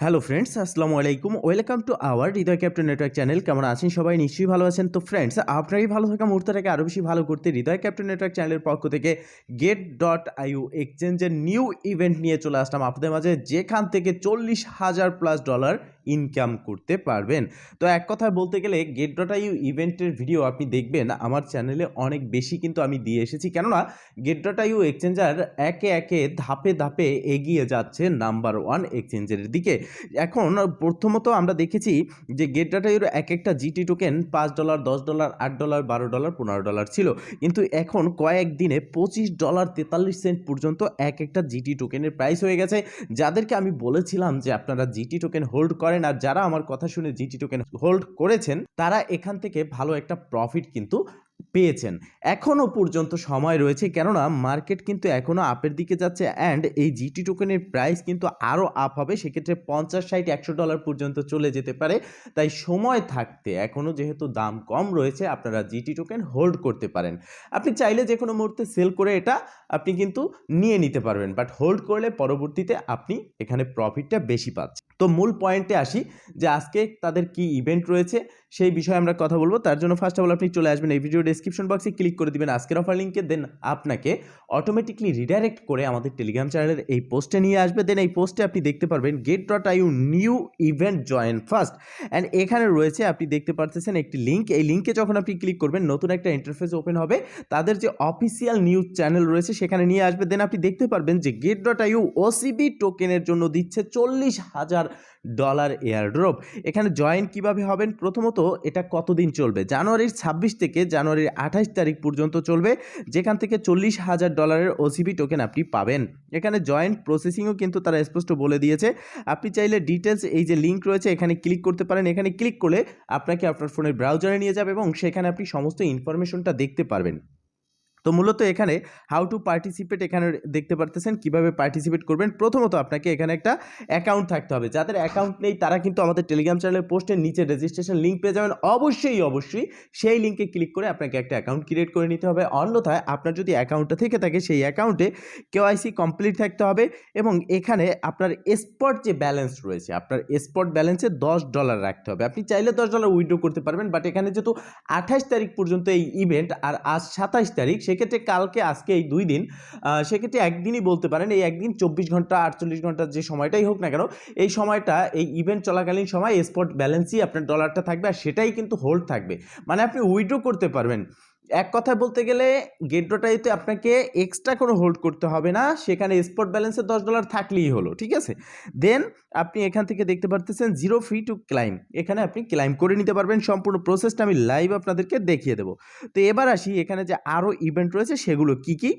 Hello friends আসসালামু আলাইকুম welcome to our Hriday captain network channel কেমন আছেন সবাই? নিশ্চয়ই ভালো আছেন। তো ফ্রেন্ডস আপনারই ভালো থাকা মুহূর্তটাকে আরও বেশি ভালো করতে হৃদয় ক্যাপ্টেন নেটওয়ার্ক চ্যানেলের পক্ষ থেকে গেট ডট আইউ এক্সচেঞ্জের নিউ ইভেন্ট নিয়ে চলে আসলাম আপনাদের মাঝে, যেখান থেকে চল্লিশ হাজার প্লাস ডলার ইনকাম করতে পারবেন। তো, এক কথায় বলতে গেলে গেট ডট আইউ ইভেন্টের ভিডিও আপনি দেখবেন, আমার চ্যানেলে অনেক বেশি কিন্তু আমি দিয়ে এসেছি। কেননা গেট ডট আইউ এক্সচেঞ্জার একে একে ধাপে ধাপে এগিয়ে যাচ্ছে নাম্বার ওয়ান এক্সচেঞ্জের দিকে। এখন প্রথমত আমরা দেখেছি যে গেট ডাটাইয়ের এক একটা জিটি টোকেন পাঁচ ডলার দশ ডলার আট ডলার বারো ডলার পনেরো ডলার ছিল। কিন্তু এখন কয়েক দিনে পঁচিশ ডলার তেতাল্লিশ সেন্ট পর্যন্ত এক একটা জিটি টোকেনের প্রাইস হয়ে গেছে। যাদেরকে আমি বলেছিলাম যে আপনারা জিটি টোকেন হোল্ড করেন আর যারা আমার কথা শুনে জিটি টোকেন হোল্ড করেছেন, তারা এখান থেকে ভালো একটা প্রফিট কিন্তু পেয়েছেন। এখনও পর্যন্ত সময় রয়েছে, কেননা মার্কেট কিন্তু এখনও আপের দিকে যাচ্ছে অ্যান্ড এই জিটি টোকেনের প্রাইস কিন্তু আরও আপ হবে, সেক্ষেত্রে পঞ্চাশ, ষাট, একশো ডলার পর্যন্ত চলে যেতে পারে। তাই সময় থাকতে এখনও যেহেতু দাম কম রয়েছে, আপনারা জিটি টোকেন হোল্ড করতে পারেন। আপনি চাইলে যে কোনো মুহূর্তে সেল করে এটা আপনি কিন্তু নিয়ে নিতে পারবেন বাট হোল্ড করলে পরবর্তীতে আপনি এখানে প্রফিটটা বেশি পাচ্ছেন। তো মূল পয়েন্টে আসি যে আজকে তাদের কি ইভেন্ট রয়েছে, সেই বিষয়ে আমরা কথা বলব। তার জন্য ফার্স্ট অফ অল আপনি চলে আসবেন এই ভিডিও ডেসক্রিপশন বক্সে ক্লিক করে দিবেন আজকের অফার লিঙ্কে দেন আপনাকে অটোমেটিকলি রিডাইরেক্ট করে আমাদের টেলিগ্রাম চ্যানেলের এই পোস্টে নিয়ে আসবে। দেন এই পোস্টে আপনি দেখতে পারবেন Gate dot IO new event join first and এখানে রয়েছে, আপনি দেখতে পারতেছেন একটি লিঙ্ক এই লিঙ্কে যখন আপনি ক্লিক করবেন, নতুন একটা ইন্টারফেস ওপেন হবে। তাদের যে অফিসিয়াল নিউজ চ্যানেল রয়েছে, সেখানে নিয়ে আসবে। দেন আপনি দেখতে পারবেন যে গেট ডট আইউ ওসিবি টোকেনের জন্য দিচ্ছে চল্লিশ হাজার ডলার এয়ার ড্রপ এখানে জয়েন কীভাবে হবেন? প্রথমত এটা কতদিন চলবে? জানুয়ারির ছাব্বিশ থেকে জানুয়ারির আঠাশ তারিখ পর্যন্ত চলবে, যেখান থেকে চল্লিশ হাজার ডলারের ওসিবি টোকেন আপনি পাবেন। এখানে জয়েন্ট প্রসেসিংও কিন্তু তারা স্পষ্ট বলে দিয়েছে। আপনি চাইলে ডিটেলস এই যে লিঙ্ক রয়েছে, এখানে ক্লিক করতে পারেন। এখানে ক্লিক করলে আপনাকে আপনার ফোনের ব্রাউজারে নিয়ে যাবে এবং সেখানে আপনি সমস্ত ইনফরমেশনটা দেখতে পারবেন। তো মূলত এখানে হাউ টু পার্টিসিপেট এখানে দেখতে পারতেছেন কীভাবে পার্টিসিপেট করবেন। প্রথমত আপনাকে এখানে একটা অ্যাকাউন্ট থাকতে হবে। যাদের অ্যাকাউন্ট নেই, তারা কিন্তু আমাদের টেলিগ্রাম চ্যানেলের পোস্টের নিচে রেজিস্ট্রেশন লিঙ্ক পেয়ে যাবেন। অবশ্যই অবশ্যই সেই লিঙ্কে ক্লিক করে আপনাকে একটা অ্যাকাউন্ট ক্রিয়েট করে নিতে হবে। অন্যথায় আপনার যদি অ্যাকাউন্টটা থেকে থাকে, সেই অ্যাকাউন্টে কেওয়াইসি কমপ্লিট থাকতে হবে এবং এখানে আপনার স্পট যে ব্যালেন্স রয়েছে, আপনার স্পট ব্যালেন্সে দশ ডলার রাখতে হবে। আপনি চাইলে দশ ডলার উইড্রো করতে পারবেন বাট এখানে যেহেতু আঠাশ তারিখ পর্যন্ত এই ইভেন্ট আর আজ সাতাশ তারিখ সেক্ষেত্রে কালকে, আজকে এই দুই দিন সেক্ষেত্রে একদিনই বলতে পারেন, এই একদিন চব্বিশ ঘণ্টা, আটচল্লিশ ঘণ্টা যে সময়টাই হোক না কেন, এই সময়টা, এই ইভেন্ট চলাকালীন সময় স্পট ব্যালেন্সই আপনার ডলারটা থাকবে, আর সেটাই কিন্তু হোল্ড থাকবে। মানে আপনি উইড্রো করতে পারবেন। এক কথায় বলতে গেলে গেট্রোটাইতে আপনাকে এক্সট্রা কোনো হোল্ড করতে হবে না। সেখানে স্পট ব্যালেন্সে দশ ডলার থাকলেই হলো, ঠিক আছে? দেন আপনি এখান থেকে দেখতে পারতেছেন জিরো ফ্রি টু ক্লাইম এখানে আপনি ক্লাইম করে নিতে পারবেন। সম্পূর্ণ প্রসেসটা আমি লাইভ আপনাদেরকে দেখিয়ে দেবো। তো এবার আসি, এখানে যে আরও ইভেন্ট রয়েছে সেগুলো কী কি?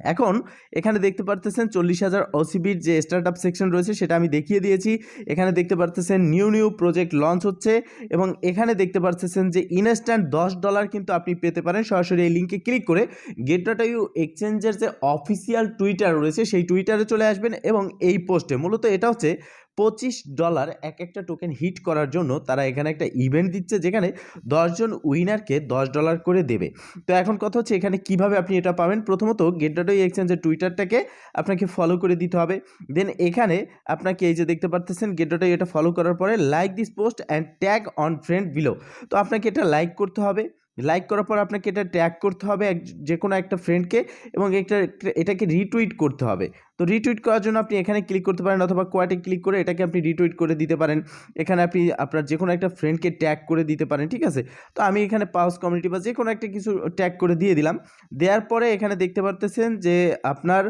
এখন এখানে দেখতে পারতেছেন চল্লিশ হাজার ওসিবির যে স্টার্ট আপ সেকশন রয়েছে সেটা আমি দেখিয়ে দিয়েছি। এখানে দেখতে পারতেছেন নিউ নিউ প্রজেক্ট লঞ্চ হচ্ছে এবং এখানে দেখতে পারতেছেন যে ইনস্ট্যান্ট দশ ডলার কিন্তু আপনি পেতে পারেন। সরাসরি এই লিঙ্কে ক্লিক করে গেট ডাটা ইউ এক্সচেঞ্জের যে অফিসিয়াল টুইটার রয়েছে, সেই টুইটারে চলে আসবেন এবং এই পোস্টে মূলত এটা হচ্ছে পঁচিশ ডলার এক একটা টোকেন হিট করার জন্য তারা এখানে একটা ইভেন্ট দিচ্ছে যেখানে দশজন উইনারকে দশ ডলার করে দেবে। তো এখন কথা হচ্ছে এখানে কীভাবে আপনি এটা পাবেন? প্রথমত গেট ডট এক্সচেঞ্জের টুইটারটাকে আপনাকে ফলো করে দিতে হবে। দেন এখানে আপনাকে এই যে দেখতে পারতেছেন গেট এটা ফলো করার পরে like this post and tag on friend below তো আপনাকে এটা লাইক করতে হবে। লাইক করার পর আপনাকে এটা ট্যাগ করতে হবে এক যে কোনো একটা ফ্রেন্ডকে এবং এটা এটাকে রিটুইট করতে হবে। তো রিটুইট করার জন্য আপনি এখানে ক্লিক করতে পারেন অথবা কোয়াটে ক্লিক করে এটাকে আপনি রিটুইট করে দিতে পারেন। এখানে আপনি আপনার যে কোনো একটা ফ্রেন্ডকে ট্যাগ করে দিতে পারেন, ঠিক আছে? তো আমি এখানে পাউস কমিউনিটি বা যে কোনো একটা কিছু ট্যাগ করে দিয়ে দিলাম। দেওয়ার পরে এখানে দেখতে পারতেছেন যে আপনার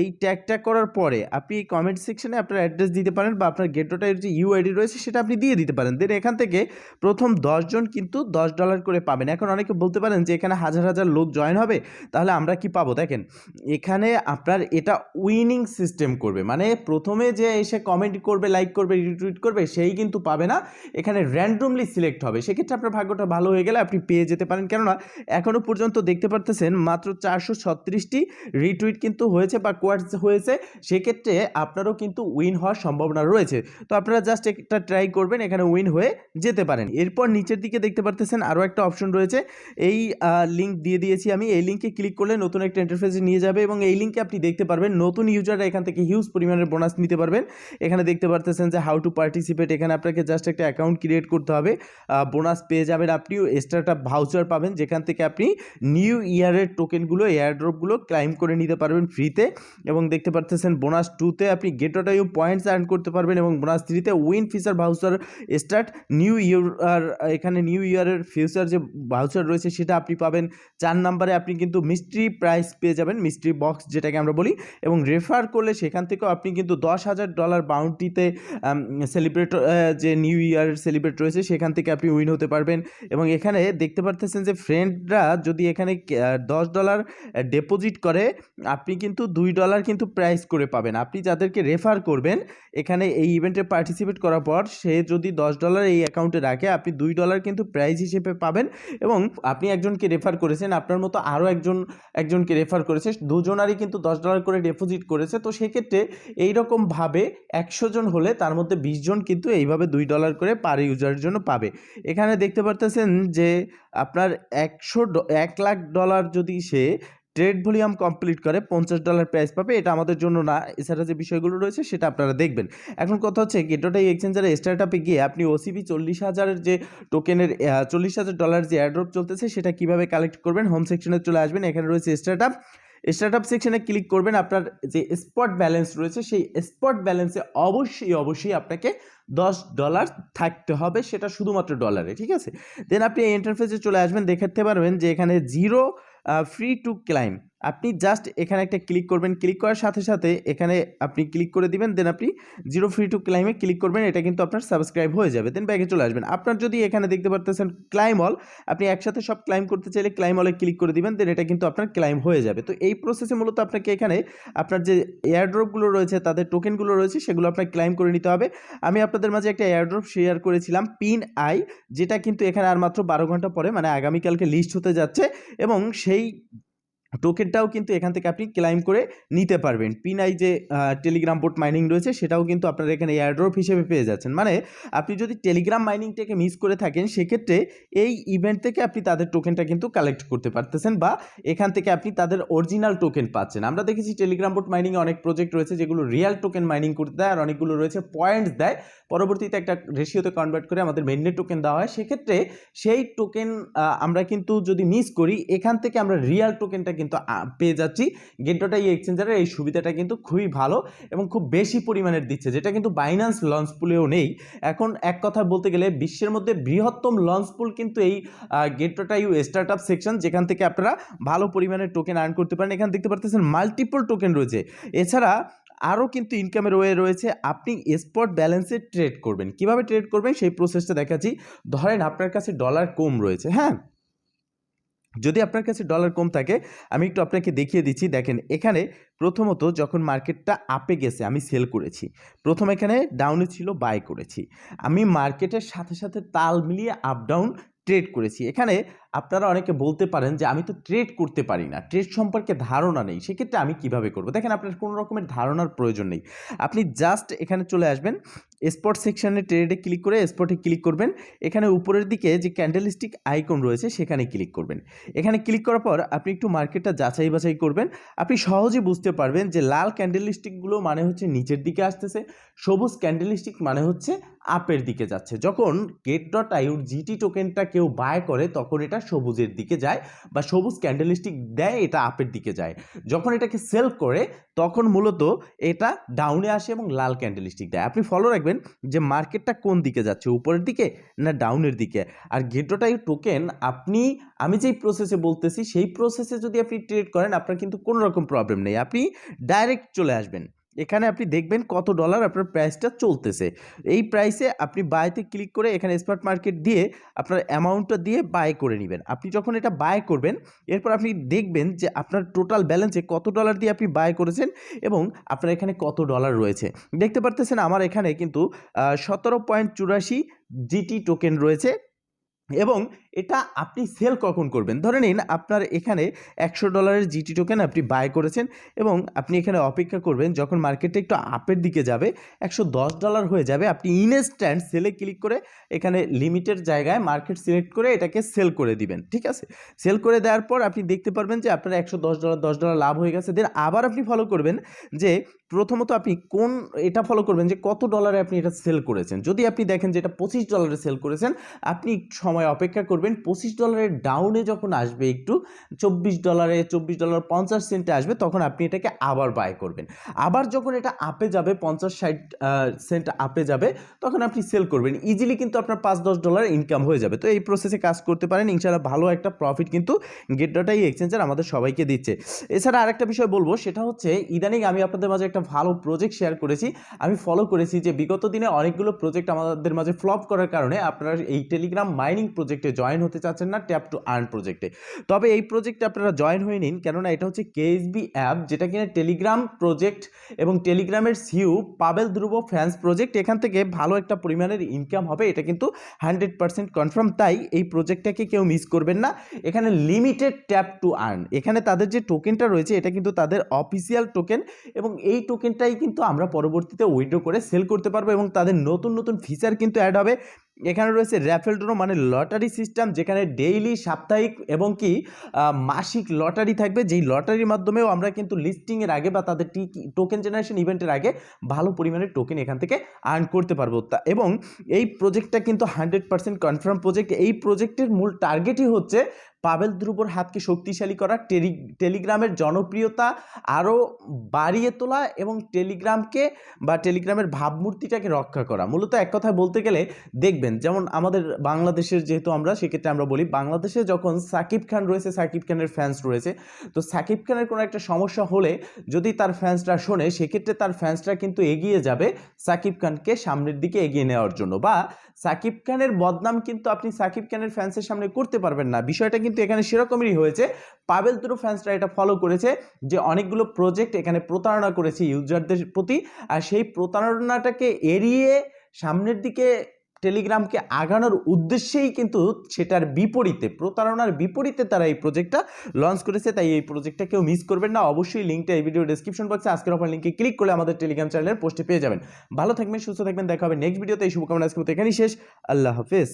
এই ট্যাগ ট্যাগ করার পরে আপনি কমেন্ট সেকশনে আপনার অ্যাড্রেস দিতে পারেন বা আপনার গেটোটার যে ইউআইডি রয়েছে সেটা আপনি দিয়ে দিতে পারেন। দেন এখান থেকে প্রথম দশজন কিন্তু দশ ডলার করে পাবেন। এখন অনেকে বলতে পারেন যে এখানে হাজার হাজার লোক জয়েন হবে, তাহলে আমরা কি পাবো? দেখেন, এখানে আপনার এটা উইনিং সিস্টেম করবে। মানে প্রথমে যে এসে কমেন্ট করবে লাইক করবে রিটুইট করবে, সেই কিন্তু পাবে না। এখানে র্যান্ডমলি সিলেক্ট হবে। সেক্ষেত্রে আপনার ভাগ্যটা ভালো হয়ে গেলে আপনি পেয়ে যেতে পারেন। কেননা এখনও পর্যন্ত দেখতে পারতেছেন মাত্র চারশো ছত্রিশটি রিটুইট কিন্তু হয়েছে বা কোয়ার্টস হয়েছে। সেক্ষেত্রে আপনারও কিন্তু উইন হওয়ার সম্ভাবনা রয়েছে। তো আপনারা জাস্ট একটা ট্রাই করবেন, এখানে উইন হয়ে যেতে পারেন। এরপর নিচের দিকে দেখতে পারতেছেন আরও একটা অপশন রয়েছে। এই লিঙ্ক দিয়ে দিয়েছি আমি। এই লিঙ্কে ক্লিক করলে নতুন একটা ইন্টারফেসে নিয়ে যাবে এবং এই লিঙ্কে আপনি দেখতে পারবেন নতুন ইউজাররা এখান থেকে হিউজ পরিমাণের বোনাস নিতে পারবেন। এখানে দেখতে পারতেছেন যে হাউ টু পার্টিসিপেট এখানে আপনাকে জাস্ট একটা অ্যাকাউন্ট ক্রিয়েট করতে হবে। বোনাস পেয়ে যাবেন আপনি স্টার্ট ভাউচার পাবেন, যেখান থেকে আপনি নিউ ইয়ারের টোকেনগুলো এয়ারড্রপগুলো ক্লাইম করে নিতে পারবেন ফ্রিতে এবং দেখতে পারতেছেন বোনাস টুতে আপনি গেটোটাইও পয়েন্টস আর্ন করতে পারবেন এবং বোনাস থ্রিতে win feature voucher start new year এখানে নিউ ইয়ারের ফিউচার যে ভাউচার রয়েছে সেটা আপনি পাবেন। চার নাম্বারে আপনি কিন্তু মিস্ট্রি প্রাইস পেয়ে যাবেন মিস্ট্রি বক্স যেটাকে আমরা বলি। এবং রেফার করলে সেখান থেকেও আপনি কিন্তু দশ হাজার ডলার বাউন্টিতে সেলিব্রেট যে নিউ ইয়ার সেলিব্রেট রয়েছে, সেখান থেকে আপনি উইন হতে পারবেন। এবং এখানে দেখতে পারতেছেন যে ফ্রেন্ডরা যদি এখানে দশ ডলার ডিপোজিট করে, আপনি কিন্তু দুই ডলার কিন্তু প্রাইস করে পাবেন। আপনি যাদেরকে রেফার করবেন, এখানে এই ইভেন্টে পার্টিসিপেট করার পর, সে যদি দশ ডলার এই অ্যাকাউন্টে রাখে, আপনি দুই ডলার কিন্তু প্রাইজ হিসেবে পাবেন। এবং আপনি একজনকে রেফার করেছেন, আপনার মতো আরও একজন, একজনকে রেফার করেছে, দুজনারই কিন্তু দশ ডলার করে ডিপোজিট করেছে, তো সেক্ষেত্রে এইরকমভাবে একশো জন হলে তার মধ্যে বিশ জন কিন্তু এইভাবে দুই ডলার করে পার ইউজারের জন্য পাবে। এখানে দেখতে পারতেছেন যে আপনার একশো এক লাখ ডলার যদি সে ট্রেড ভলিউম কমপ্লিট করে, পঞ্চাশ ডলার প্রাইস পাবে, এটা আমাদের জন্য না, এছাড়া যে বিষয়গুলো রয়েছে সেটা আপনারা দেখবেন। এখন কথা হচ্ছে গেটোটাই এক্সচেঞ্জারে স্টার্টআপে গিয়ে আপনি ওসিবি চল্লিশ হাজারের যে টোকেনের চল্লিশ হাজার ডলার যে অ্যাড্রপ চলতেছে, সেটা কীভাবে কালেক্ট করবেন? হোম সেকশনে চলে আসবেন, এখানে রয়েছে স্টার্টআপ স্টার্টআপ সেকশনে ক্লিক করবেন, আপনার যে স্পট ব্যালেন্স রয়েছে, সেই স্পট ব্যালেন্সে অবশ্যই অবশ্যই আপনাকে দশ ডলার থাকতে হবে, সেটা শুধুমাত্র ডলারে ঠিক আছে? দেন আপনি এই ইন্টারফেসে চলে আসবেন, দেখাতে পারবেন যে এখানে জিরো ফ্রি টু ক্লাইম আপনি জাস্ট এখানে একটা ক্লিক করবেন। ক্লিক করার সাথে সাথে এখানে আপনি ক্লিক করে দিবেন দেন আপনি জিরো ফ্রি টু ক্লাইমে ক্লিক করবেন। এটা কিন্তু আপনার সাবস্ক্রাইব হয়ে যাবে। দেন ব্যাগে চলে আসবেন। আপনার যদি এখানে দেখতে পারতেছেন ক্লাইম অল আপনি একসাথে সব ক্লাইম করতে চাইলে ক্লাইম অলে ক্লিক করে দিবেন। দেন এটা কিন্তু আপনার ক্লাইম হয়ে যাবে। তো এই প্রসেসে মূলত আপনাকে এখানে আপনার যে এয়ারড্রপগুলো রয়েছে, তাদের টোকেনগুলো রয়েছে, সেগুলো আপনাকে ক্লাইম করে নিতে হবে। আমি আপনাদের মাঝে একটা এয়ারড্রপ শেয়ার করেছিলাম পিন আই যেটা কিন্তু এখানে আর মাত্র বারো ঘণ্টা পরে মানে আগামীকালকে লিস্ট হতে যাচ্ছে। এবং সেই টোকেনটাও কিন্তু এখান থেকে আপনি ক্লাইম করে নিতে পারবেন। পিনাই যে টেলিগ্রাম বোট মাইনিং রয়েছে, সেটাও কিন্তু আপনারা এখানে এয়ারড্রপ হিসেবে পেয়ে যাচ্ছেন। মানে আপনি যদি টেলিগ্রাম মাইনিংটাকে মিস করে থাকেন, সেক্ষেত্রে এই ইভেন্ট থেকে আপনি তাদের টোকেনটা কিন্তু কালেক্ট করতে পারতেছেন বা এখান থেকে আপনি তাদের অরিজিনাল টোকেন পাচ্ছেন। আমরা দেখেছি টেলিগ্রাম বোট মাইনিংয়ে অনেক প্রজেক্ট রয়েছে, যেগুলো রিয়াল টোকেন মাইনিং করতে দেয়, আর অনেকগুলো রয়েছে পয়েন্টস দেয়। পরবর্তীতে একটা রেশিওতে কনভার্ট করে আমাদের মেননে টোকেন দেওয়া হয়। সেক্ষেত্রে সেই টোকেন আমরা কিন্তু যদি মিস করি, এখান থেকে আমরা রিয়াল টোকেনটা কিন্তু পেয়ে যাচ্ছি। গেটটা এই এক্সচেঞ্জারের এই সুবিধাটা কিন্তু খুবই ভালো এবং খুব বেশি পরিমাণের দিচ্ছে, যেটা কিন্তু বাইন্যান্স লঞ্চ পুলেও নেই। এখন এক কথা বলতে গেলে বিশ্বের মধ্যে বৃহত্তম লঞ্চ পুল কিন্তু এই গেটটা ইউ স্টার্ট আপ সেকশন যেখান থেকে আপনারা ভালো পরিমাণের টোকেন আর্ন করতে পারেন। এখানে দেখতে পারতেছেন মাল্টিপল টোকেন রয়েছে। এছাড়া আরও কিন্তু ইনকামের ওয়ে রয়েছে আপনি স্পট ব্যালেন্সে ট্রেড করবেন। কীভাবে ট্রেড করবেন? সেই প্রসেসটা দেখাচ্ছি। ধরেন আপনার কাছে ডলার কম রয়েছে হ্যাঁ? যদি আপনার কাছে ডলার কম থাকে, আমি একটু আপনাকে দেখিয়ে দিচ্ছি। দেখেন, এখানে প্রথমত যখন মার্কেটটা আপে গেছে, আমি সেল করেছি। প্রথম এখানে ডাউনে ছিল বাই করেছি। আমি মার্কেটের সাথে সাথে তাল মিলিয়ে আপ ডাউন ট্রেড করেছি। এখানে আপনারা অনেকে বলতে পারেন যে আমি তো ট্রেড করতে পারি না ট্রেড সম্পর্কে ধারণা নেই, সেক্ষেত্রে আমি কীভাবে করব? দেখেন আপনার কোনো রকমের ধারণার প্রয়োজন নেই। আপনি জাস্ট এখানে চলে আসবেন স্পট সেকশানে ট্রেডে ক্লিক করে স্পটে ক্লিক করবেন, এখানে উপরের দিকে যে ক্যান্ডেলস্টিক আইকন রয়েছে সেখানে ক্লিক করবেন। এখানে ক্লিক করার পর আপনি একটু মার্কেটটা যাচাই বাছাই করবেন, আপনি সহজে বুঝতে পারবেন যে লাল ক্যান্ডেলস্টিকগুলো মানে হচ্ছে নিচের দিকে আসতেছে, সবুজ ক্যান্ডেলস্টিক মানে হচ্ছে আপের দিকে যাচ্ছে। যখন গেট ডট আইউর জিটি টোকেনটা কেউ বাই করে, তখন এটা সবুজের দিকে যায় বা সবুজ ক্যান্ডেলস্টিক দেয়, এটা আপের দিকে যায়। যখন এটাকে সেল করে, তখন মূলত এটা ডাউনে আসে এবং লাল ক্যান্ডেলস্টিক দেয়। আপনি ফলো রাখবেন যে মার্কেটটা কোন দিকে যাচ্ছে, উপরের দিকে না ডাউনের দিকে? আর গেটোটাই টোকেন আপনি, আমি যেই প্রসেসে বলতেছি, সেই প্রসেসে যদি আপনি ট্রেড করেন, আপনার কিন্তু কোনো রকম প্রবলেম নেই। আপনি ডাইরেক্ট চলে আসবেন। এখানে আপনি দেখবেন কত ডলার আপনার প্রাইসটা চলতেছে। এই প্রাইসে আপনি বাইতে ক্লিক করে এখানে স্পট মার্কেট দিয়ে আপনার অ্যামাউন্টটা দিয়ে বাই করে নেবেন। আপনি যখন এটা বাই করবেন, এরপর আপনি দেখবেন যে আপনার টোটাল ব্যালেন্সে কত ডলার দিয়ে আপনি বাই করেছেন এবং আপনার এখানে কত ডলার রয়েছে। দেখতে পারতেছেন আমার এখানে কিন্তু সতেরো পয়েন্ট চুরাশি জিটি টোকেন রয়েছে এবং এটা আপনি সেল কখন করবেন? ধরে নিন আপনার এখানে একশো ডলারের জিটি টোকেন আপনি বাই করেছেন এবং আপনি এখানে অপেক্ষা করবেন যখন মার্কেটটা একটু আপের দিকে যাবে, একশো দশ ডলার হয়ে যাবে, আপনি ইনস্ট্যান্ট সেলে ক্লিক করে এখানে লিমিটের জায়গায় মার্কেট সিলেক্ট করে এটাকে সেল করে দিবেন, ঠিক আছে? সেল করে দেওয়ার পর আপনি দেখতে পারবেন যে আপনার একশো দশ ডলার দশ ডলার লাভ হয়ে গেছে। দেন আবার আপনি ফলো করবেন যে প্রথমত আপনি কোন, এটা ফলো করবেন যে কত ডলারে আপনি এটা সেল করেছেন। যদি আপনি দেখেন যে এটা পঁচিশ ডলারে সেল করেছেন, আপনি সময় অপেক্ষা করবেন পঁচিশ ডলারের ডাউনে যখন আসবে একটু, চব্বিশ ডলারে, চব্বিশ ডলার পঞ্চাশ সেন্টে আসবে, তখন আপনি এটাকে আবার বাই করবেন। আবার যখন এটা আপে যাবে, পঞ্চাশ ষাট সেন্ট আপে যাবে, তখন আপনি সেল করবেন। ইজিলি কিন্তু আপনার পাঁচ দশ ডলার ইনকাম হয়ে যাবে। তো এই প্রসেসে কাজ করতে পারেন। ইনশাআল্লাহ ভালো একটা প্রফিট কিন্তু গেট ডট আই এক্সচেঞ্জার আমাদের সবাইকে দিচ্ছে। এছাড়া আরেকটা বিষয় বলব, সেটা হচ্ছে ইদানিং আমি আপনাদের মাঝে একটা ভালো প্রজেক্ট শেয়ার করেছি। আমি ফলো করেছি যে বিগত দিনে অনেকগুলো প্রজেক্ট আমাদের মাঝে ফ্লপ করার কারণে আপনারা এই টেলিগ্রাম মাইনিং প্রজেক্টে জয়েন হতে চাচ্ছেন না ট্যাপ টু আর্ন প্রজেক্টে তবে এই প্রজেক্টে আপনারা জয়েন হয়ে নিন, কেননা এটা হচ্ছে কেএসবি অ্যাপ যেটা কিনা টেলিগ্রাম প্রজেক্ট এবং টেলিগ্রামের CEO Pavel Durov fans project এখান থেকে ভালো একটা পরিমাণের ইনকাম হবে, এটা কিন্তু হান্ড্রেড পার্সেন্ট কনফার্ম তাই এই প্রজেক্টটাকে কেউ মিস করবেন না। এখানে লিমিটেড ট্যাপ টু আর্ন এখানে তাদের যে টোকেনটা রয়েছে, এটা কিন্তু তাদের অফিসিয়াল টোকেন এবং এই টোকেনটাই কিন্তু আমরা পরবর্তীতে উইড্রো করে সেল করতে পারব এবং তাদের নতুন নতুন ফিচার কিন্তু অ্যাড হবে। এখানে রয়েছে র্যাফেল ড্র মানে লটারি সিস্টেম যেখানে ডেইলি সাপ্তাহিক এবং কি মাসিক লটারি থাকবে। যেই লটারির মাধ্যমেও আমরা কিন্তু লিস্টিংয়ের আগে বা তাদের টোকেন জেনারেশন ইভেন্টের আগে ভালো পরিমাণে টোকেন এখান থেকে আর্ন করতে পারব। তা এবং এই প্রজেক্টটা কিন্তু হান্ড্রেড পার্সেন্ট কনফার্ম প্রজেক্ট এই প্রজেক্টের মূল টার্গেটই হচ্ছে পাবেল ধ্রুবর হাতকে শক্তিশালী করা টেলি, টেলিগ্রামের জনপ্রিয়তা আরও বাড়িয়ে তোলা এবং টেলিগ্রামকে বা টেলিগ্রামের ভাবমূর্তিটাকে রক্ষা করা। মূলত এক কথায় বলতে গেলে দেখবেন, যেমন আমাদের বাংলাদেশের যেহেতু আমরা, সেক্ষেত্রে আমরা বলি, বাংলাদেশে যখন সাকিব খান রয়েছে, সাকিব খানের ফ্যান্স রয়েছে, তো সাকিব খানের কোনো একটা সমস্যা হলে যদি তার ফ্যান্সরা শোনে, সেক্ষেত্রে তার ফ্যান্সরা কিন্তু এগিয়ে যাবে সাকিব খানকে সামনের দিকে এগিয়ে নেওয়ার জন্য। বা সাকিব খানের বদনাম কিন্তু আপনি সাকিব খানের ফ্যান্সের সামনে করতে পারবেন না। বিষয়টা কিন্তু এখানে সেরকমই হয়েছে। পাবেল তুরু ফ্যান্সরা এটা ফলো করেছে যে অনেকগুলো প্রজেক্ট এখানে প্রতারণা করেছে ইউজারদের প্রতি। আর সেই প্রতারণাটাকে এড়িয়ে সামনের দিকে টেলিগ্রামকে আগানোর উদ্দেশ্যেই কিন্তু সেটার বিপরীতে, প্রতারণার বিপরীতে তারা এই প্রজেক্টটা লঞ্চ করেছে। তাই এই প্রজেক্টটা কেউ মিস করবেন না। অবশ্যই লিঙ্কটা এই ভিডিও ডেসক্রিপশন বক্সে আজকের অফার লিঙ্কে ক্লিক করলে আমাদের টেলিগ্রাম চ্যানেলের পোস্টে পেয়ে যাবেন। ভালো থাকবেন, সুস্থ থাকবেন, দেখা হবে নেক্সট ভিডিওতে এই শুভকামনা আজকে এখানেই শেষ। আল্লাহ হাফেজ।